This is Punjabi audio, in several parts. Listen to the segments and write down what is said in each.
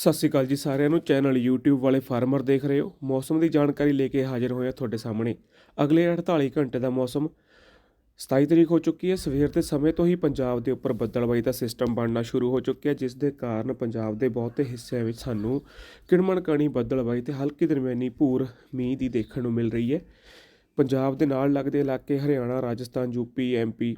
ਸਤਿ ਸ਼੍ਰੀ ਅਕਾਲ ਜੀ ਸਾਰਿਆਂ ਨੂੰ। ਚੈਨਲ YouTube ਵਾਲੇ ਫਾਰਮਰ ਦੇਖ ਰਹੇ ਹੋ। ਮੌਸਮ ਦੀ ਜਾਣਕਾਰੀ ਲੈ ਕੇ ਹਾਜ਼ਰ ਹੋਏ ਹਾਂ ਤੁਹਾਡੇ ਸਾਹਮਣੇ। ਅਗਲੇ 48 ਘੰਟੇ ਦਾ ਮੌਸਮ 27 ਤਰੀਕ ਹੋ ਚੁੱਕੀ ਹੈ। ਸਵੇਰ ਦੇ ਸਮੇਂ ਤੋਂ ਹੀ ਪੰਜਾਬ ਦੇ ਉੱਪਰ ਬੱਦਲਬਾਈ ਦਾ ਸਿਸਟਮ ਬਣਨਾ ਸ਼ੁਰੂ ਹੋ ਚੁੱਕਿਆ ਜਿਸ ਦੇ ਕਾਰਨ ਪੰਜਾਬ ਦੇ ਬਹੁਤੇ ਹਿੱਸਿਆਂ ਵਿੱਚ ਸਾਨੂੰ ਕਿਣਮਣ ਕਣੀ ਬੱਦਲਬਾਈ ਤੇ ਹਲਕੀ ਦਰਮਿਆਨੀ ਭੂਰ ਮੀਂਹ ਦੀ ਦੇਖਣ ਨੂੰ ਮਿਲ ਰਹੀ ਹੈ। ਪੰਜਾਬ ਦੇ ਨਾਲ ਲੱਗਦੇ ਇਲਾਕੇ ਹਰਿਆਣਾ, ਰਾਜਸਥਾਨ ਯੂਪੀ ਐਮਪੀ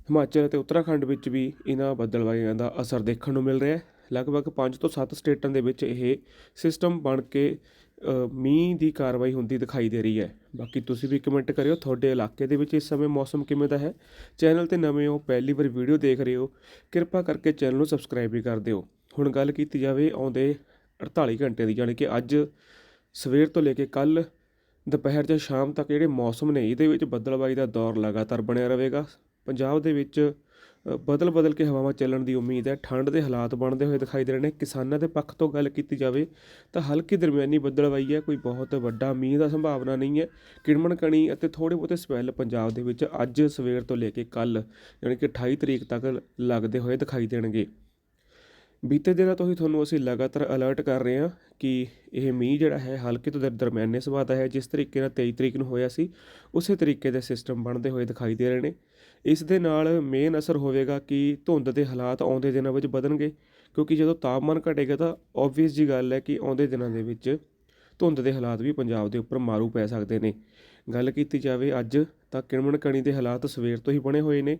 ਹਿਮਾਚਲ ਅਤੇ ਉੱਤਰਾਖੰਡ ਵਿੱਚ ਵੀ ਇਹਨਾਂ ਬੱਦਲਬਾਈਆਂ ਦਾ ਅਸਰ ਦੇਖਣ ਨੂੰ ਮਿਲ ਰਿਹਾ ਹੈ। ਲਗਭਗ 5 ਤੋਂ 7 ਸਟੇਟਾਂ ਦੇ ਵਿੱਚ ਇਹ ਸਿਸਟਮ ਬਣ ਕੇ ਮੀਂਹ ਦੀ ਕਾਰਵਾਈ ਹੁੰਦੀ ਦਿਖਾਈ ਦੇ ਰਹੀ ਹੈ। ਬਾਕੀ ਤੁਸੀਂ ਵੀ ਕਮੈਂਟ ਕਰਿਓ, ਤੁਹਾਡੇ ਇਲਾਕੇ ਦੇ ਵਿੱਚ ਇਸ ਸਮੇਂ ਮੌਸਮ ਕਿਵੇਂ ਦਾ ਹੈ? ਚੈਨਲ ਤੇ ਨਵੇਂ ਹੋ, ਪਹਿਲੀ ਵਾਰ ਵੀਡੀਓ ਦੇਖ ਰਹੇ ਹੋ, ਕਿਰਪਾ ਕਰਕੇ ਚੈਨਲ ਨੂੰ ਸਬਸਕ੍ਰਾਈਬ ਵੀ ਕਰ ਦਿਓ। ਹੁਣ ਗੱਲ ਕੀਤੀ ਜਾਵੇ ਆਉਂਦੇ 48 ਘੰਟੇ ਦੀ, ਯਾਨੀ ਕਿ ਅੱਜ ਸਵੇਰ ਤੋਂ ਲੈ ਕੇ ਕੱਲ ਦੁਪਹਿਰ ਜਾਂ ਸ਼ਾਮ ਤੱਕ ਜਿਹੜੇ ਮੌਸਮ ਨੇ, ਇਹਦੇ ਵਿੱਚ ਬੱਦਲਬਾਈ ਦਾ ਦੌਰ ਲਗਾਤਾਰ ਬਣਿਆ ਰਹੇਗਾ। ਪੰਜਾਬ ਦੇ ਵਿੱਚ ਬਦਲ ਬਦਲ ਕੇ ਹਵਾਵਾਂ ਚੱਲਣ ਦੀ ਉਮੀਦ ਹੈ। ਠੰਡ ਦੇ ਹਾਲਾਤ ਬਣਦੇ ਹੋਏ ਦਿਖਾਈ ਦੇ ਰਹੇ ਨੇ। ਕਿਸਾਨਾਂ ਦੇ ਪੱਖ ਤੋਂ ਗੱਲ ਕੀਤੀ ਜਾਵੇ ਤਾਂ ਹਲਕੀ ਦਰਮਿਆਨੀ ਬੱਦਲਬਾਈ ਹੈ। ਕੋਈ ਬਹੁਤ ਵੱਡਾ ਮੀਂਹ ਦਾ ਸੰਭਾਵਨਾ ਨਹੀਂ ਹੈ। ਕਿਣਮਣ ਕਣੀ ਅਤੇ ਥੋੜੇ ਬਹੁਤੇ ਸਪੈਲ ਪੰਜਾਬ ਦੇ ਵਿੱਚ ਅੱਜ ਸਵੇਰ ਤੋਂ ਲੈ ਕੇ ਕੱਲ ਯਾਨੀ ਕਿ 28 ਤਰੀਕ ਤੱਕ ਲੱਗਦੇ ਹੋਏ ਦਿਖਾਈ ਦੇਣਗੇ। ਬੀਤੇ ਦਿਨਾਂ ਤੋਂ ਹੀ ਤੁਹਾਨੂੰ ਅਸੀਂ ਲਗਾਤਾਰ ਅਲਰਟ ਕਰ ਰਹੇ ਹਾਂ ਕਿ ਇਹ ਮੀਂਹ ਜਿਹੜਾ ਹੈ, ਹਲਕੇ ਤੋਂ ਦਰ- ਦਰਮਿਆਨੇ ਸੁਭਾਅ ਦਾ ਹੈ, ਜਿਸ ਤਰੀਕੇ ਨਾਲ 23 ਤਰੀਕ ਨੂੰ ਹੋਇਆ ਸੀ, ਉਸੇ ਤਰੀਕੇ ਦੇ ਸਿਸਟਮ ਬਣਦੇ ਹੋਏ ਦਿਖਾਈ ਦੇ ਰਹੇ ਨੇ। ਇਸ ਦੇ ਨਾਲ ਮੇਨ ਅਸਰ ਹੋਵੇਗਾ ਕਿ ਧੁੰਦ ਦੇ ਹਾਲਾਤ ਆਉਂਦੇ ਦਿਨਾਂ ਵਿੱਚ ਵਧਣਗੇ, ਕਿਉਂਕਿ ਜਦੋਂ ਤਾਪਮਾਨ ਘਟੇਗਾ ਤਾਂ ਆਬਵੀਅਸ ਜੀ ਗੱਲ ਹੈ ਕਿ ਆਉਂਦੇ ਦਿਨਾਂ ਦੇ ਵਿੱਚ ਧੁੰਦ ਦੇ ਹਾਲਾਤ ਵੀ ਪੰਜਾਬ ਦੇ ਉੱਪਰ ਮਾਰੂ ਪੈ ਸਕਦੇ ਨੇ। ਗੱਲ ਕੀਤੀ ਜਾਵੇ ਅੱਜ, ਤਾਂ ਕਿਣਮਣ ਕਣੀ ਦੇ ਹਾਲਾਤ ਸਵੇਰ ਤੋਂ ਹੀ ਬਣੇ ਹੋਏ ਨੇ।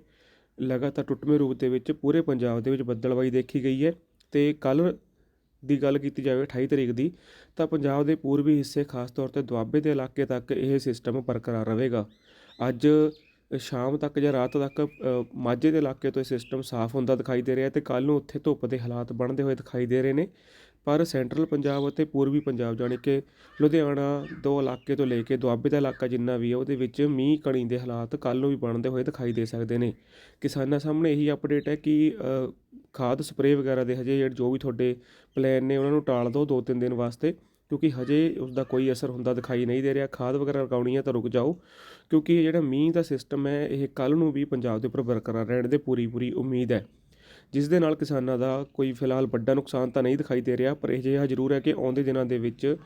ਲਗਾਤਾਰ ਟੁੱਟਵੇਂ ਰੂਪ ਦੇ ਵਿੱਚ ਪੂਰੇ ਪੰਜਾਬ ਦੇ ਵਿੱਚ ਬੱਦਲਵਾਈ ਦੇਖੀ ਗਈ ਹੈ। ਅਤੇ ਕੱਲ੍ਹ ਦੀ ਗੱਲ ਕੀਤੀ ਜਾਵੇ 28 ਤਰੀਕ ਦੀ, ਤਾਂ ਪੰਜਾਬ ਦੇ ਪੂਰਬੀ ਹਿੱਸੇ ਖਾਸ ਤੌਰ ਤੇ ਦੁਆਬੇ ਦੇ ਇਲਾਕੇ ਤੱਕ ਇਹ ਸਿਸਟਮ ਬਰਕਰਾਰ ਰਹੇਗਾ। ਅੱਜ ਸ਼ਾਮ ਤੱਕ ਜਾਂ ਰਾਤ ਤੱਕ ਮਾਝੇ ਦੇ ਇਲਾਕੇ ਤੋਂ ਇਹ ਸਿਸਟਮ ਸਾਫ਼ ਹੁੰਦਾ ਦਿਖਾਈ ਦੇ ਰਿਹਾ ਅਤੇ ਕੱਲ੍ਹ ਨੂੰ ਉੱਥੇ ਧੁੱਪ ਦੇ ਹਾਲਾਤ ਬਣਦੇ ਹੋਏ ਦਿਖਾਈ ਦੇ ਰਹੇ ਨੇ। ਪਰ ਸੈਂਟਰਲ ਪੰਜਾਬ ਅਤੇ ਪੂਰਬੀ ਪੰਜਾਬ ਜਾਣੀ ਕਿ ਲੁਧਿਆਣਾ ਦੋ ਇਲਾਕੇ ਤੋਂ ਲੈ ਕੇ ਦੁਆਬੇ ਦਾ ਇਲਾਕਾ ਜਿੰਨਾ ਵੀ ਹੈ, ਉਹਦੇ ਵਿੱਚ ਮੀਂਹ ਕਣੀ ਦੇ ਹਾਲਾਤ ਕੱਲ੍ਹ ਨੂੰ ਵੀ ਬਣਦੇ ਹੋਏ ਦਿਖਾਈ ਦੇ ਸਕਦੇ ਨੇ। ਕਿਸਾਨਾਂ ਸਾਹਮਣੇ ਇਹੀ ਅਪਡੇਟ ਹੈ ਕਿ ਖਾਦ ਸਪਰੇਅ ਵਗੈਰਾ ਦੇ ਹਜੇ ਜੋ ਵੀ ਤੁਹਾਡੇ ਪਲਾਨ ਨੇ ਉਹਨਾਂ ਨੂੰ ਟਾਲ ਦਿਓ ਦੋ ਤਿੰਨ ਦਿਨ ਵਾਸਤੇ, ਕਿਉਂਕਿ ਹਜੇ ਉਸ ਦਾ ਕੋਈ ਅਸਰ ਹੁੰਦਾ ਦਿਖਾਈ ਨਹੀਂ ਦੇ ਰਿਹਾ। ਖਾਦ ਵਗੈਰਾ ਲਗਾਉਣੀ ਹੈ ਤਾਂ ਰੁਕ ਜਾਓ, ਕਿਉਂਕਿ ਇਹ ਜਿਹੜਾ ਮੀਂਹ ਦਾ ਸਿਸਟਮ ਹੈ, ਇਹ ਕੱਲ ਨੂੰ ਵੀ ਪੰਜਾਬ ਦੇ ਉੱਪਰ ਬਰਕਰਾਰ ਰਹਿਣ ਦੇ ਪੂਰੀ ਪੂਰੀ ਉਮੀਦ ਹੈ। ਜਿਸ ਦੇ ਨਾਲ ਕਿਸਾਨਾਂ ਦਾ ਕੋਈ ਫਿਲਹਾਲ ਵੱਡਾ ਨੁਕਸਾਨ ਤਾਂ ਨਹੀਂ ਦਿਖਾਈ ਦੇ ਰਿਹਾ, ਪਰ ਇਹ ਜਿਹਾ ਜ਼ਰੂਰ ਹੈ ਕਿ ਆਉਂਦੇ ਦਿਨਾਂ ਦੇ ਵਿੱਚ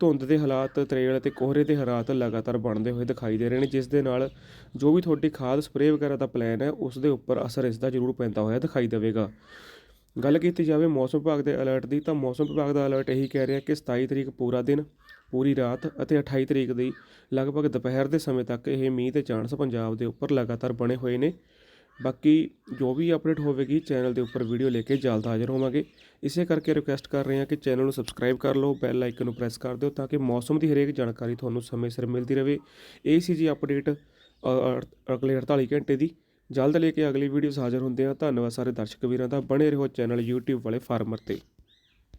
ਧੁੰਦ ਦੇ ਹਾਲਾਤ, ਤਰੇਲ ਅਤੇ ਕੋਹਰੇ ਦੇ ਹਾਲਾਤ ਲਗਾਤਾਰ ਬਣਦੇ ਹੋਏ ਦਿਖਾਈ ਦੇ ਰਹੇ ਨੇ, ਜਿਸ ਦੇ ਨਾਲ ਜੋ ਵੀ ਤੁਹਾਡੀ ਖਾਦ, ਸਪਰੇਅ ਵਗੈਰਾ ਦਾ ਪਲਾਨ ਹੈ, ਉਸ ਦੇ ਉੱਪਰ ਅਸਰ ਇਸ ਦਾ ਜ਼ਰੂਰ ਪੈਂਦਾ ਹੋਇਆ ਦਿਖਾਈ ਦੇਵੇਗਾ। ਗੱਲ ਕੀਤੀ ਜਾਵੇ ਮੌਸਮ ਵਿਭਾਗ ਦੇ ਅਲਰਟ ਦੀ, ਤਾਂ ਮੌਸਮ ਵਿਭਾਗ ਦਾ ਅਲਰਟ ਇਹੀ ਕਹਿ ਰਿਹਾ ਕਿ 27 ਤਰੀਕ ਪੂਰਾ ਦਿਨ, ਪੂਰੀ ਰਾਤ ਅਤੇ 28 ਤਰੀਕ ਦੀ ਲਗਭਗ ਦੁਪਹਿਰ ਦੇ ਸਮੇਂ ਤੱਕ ਇਹ ਮੀਂਹ ਦੇ ਚਾਂਸ ਪੰਜਾਬ ਦੇ ਉੱਪਰ ਲਗਾਤਾਰ ਬਣੇ ਹੋਏ ਨੇ। ਬਾਕੀ ਜੋ ਵੀ ਅਪਡੇਟ ਹੋਵੇਗੀ ਚੈਨਲ ਦੇ ਉੱਪਰ ਵੀਡੀਓ ਲੈ ਕੇ ਜਲਦ ਹਾਜ਼ਰ ਹੋਵਾਂਗੇ। ਇਸੇ ਕਰਕੇ ਰਿਕੁਐਸਟ ਕਰ ਰਹੇ ਹਾਂ ਕਿ ਚੈਨਲ ਨੂੰ ਸਬਸਕ੍ਰਾਈਬ ਕਰ ਲਓ ਬੈਲ ਆਈਕਨ ਨੂੰ ਪ੍ਰੈਸ ਕਰ ਦਿਓ ਤਾਂ ਕਿ ਮੌਸਮ ਦੀ ਹਰੇਕ ਜਾਣਕਾਰੀ ਤੁਹਾਨੂੰ ਸਮੇਂ ਸਿਰ ਮਿਲਦੀ ਰਹੇ। ਇਹ ਸੀ ਜੀ ਅਪਡੇਟ ਅਗਲੇ 48 ਘੰਟੇ ਦੀ। ਜਲਦ ਲੈ ਕੇ ਅਗਲੀ ਵੀਡੀਓਸ ਹਾਜ਼ਰ ਹੁੰਦੇ ਹਾਂ। ਧੰਨਵਾਦ ਸਾਰੇ ਦਰਸ਼ਕ ਵੀਰਾਂ ਦਾ। ਬਣੇ ਰਹੋ ਚੈਨਲ YouTube ਵਾਲੇ ਫਾਰਮਰ ਤੇ।